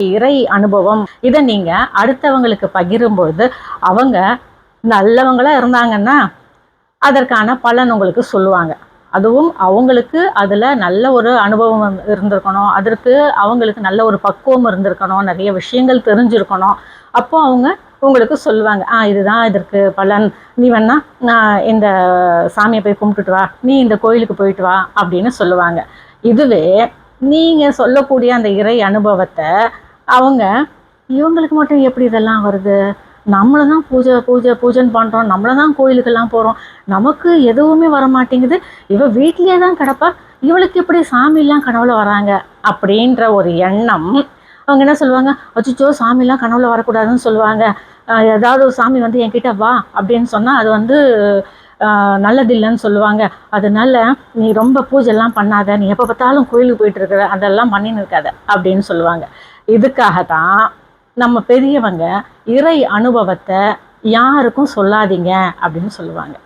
இறை அனுபவம். இதை நீங்க அடுத்தவங்களுக்கு பகிரும்பொழுது அவங்க நல்லவங்களா இருந்தாங்கன்னா அதற்கான பலன் உங்களுக்கு சொல்லுவாங்க. அதுவும் அவங்களுக்கு அதில் நல்ல ஒரு அனுபவம் இருந்திருக்கணும். அதற்கு அவங்களுக்கு நல்ல ஒரு பக்குவம் இருந்திருக்கணும். நிறைய விஷயங்கள் தெரிஞ்சிருக்கணும். அப்போ அவங்க உங்களுக்கு சொல்லுவாங்க ஆ இதுதான் இதற்கு பலன். நீ வேணா நான் இந்த சாமியை போய் கும்பிட்டுட்டு வா. நீ இந்த கோயிலுக்கு போயிட்டு வா. அப்படின்னு சொல்லுவாங்க. இதுவே நீங்கள் சொல்லக்கூடிய அந்த இறை அனுபவத்தை அவங்க இவங்களுக்கு மட்டும் எப்படி இதெல்லாம் வருது? நம்மளை தான் பூஜை பூஜை பூஜைன்னு பண்ணுறோம் நம்மளை தான் கோயிலுக்கெல்லாம் போகிறோம் நமக்கு எதுவுமே வர மாட்டேங்குது இவ வீட்டிலே தான் கிடப்பா. இவளுக்கு எப்படி சாமிலாம் கனவுல வராங்க? அப்படின்ற ஒரு எண்ணம். அவங்க என்ன சொல்லுவாங்க? அச்சுச்சோ சாமிலாம் கனவுல வரக்கூடாதுன்னு சொல்லுவாங்க. ஏதாவது ஒரு சாமி வந்து என்கிட்ட வா அப்படின்னு சொன்னால் அது வந்து நல்லதில்லைன்னு சொல்லுவாங்க. அதனால நீ ரொம்ப பூஜைலாம் பண்ணாத. நீ எப்போ பார்த்தாலும் கோயிலுக்கு போயிட்டு இருக்கிற. அதெல்லாம் பண்ணின்னு இருக்காத அப்படின்னு சொல்லுவாங்க. இதுக்காக தான் நம்ம பெரியவங்க இறை அனுபவத்தை யாருக்கும் சொல்லாதீங்க அப்படின்னு சொல்லுவாங்க.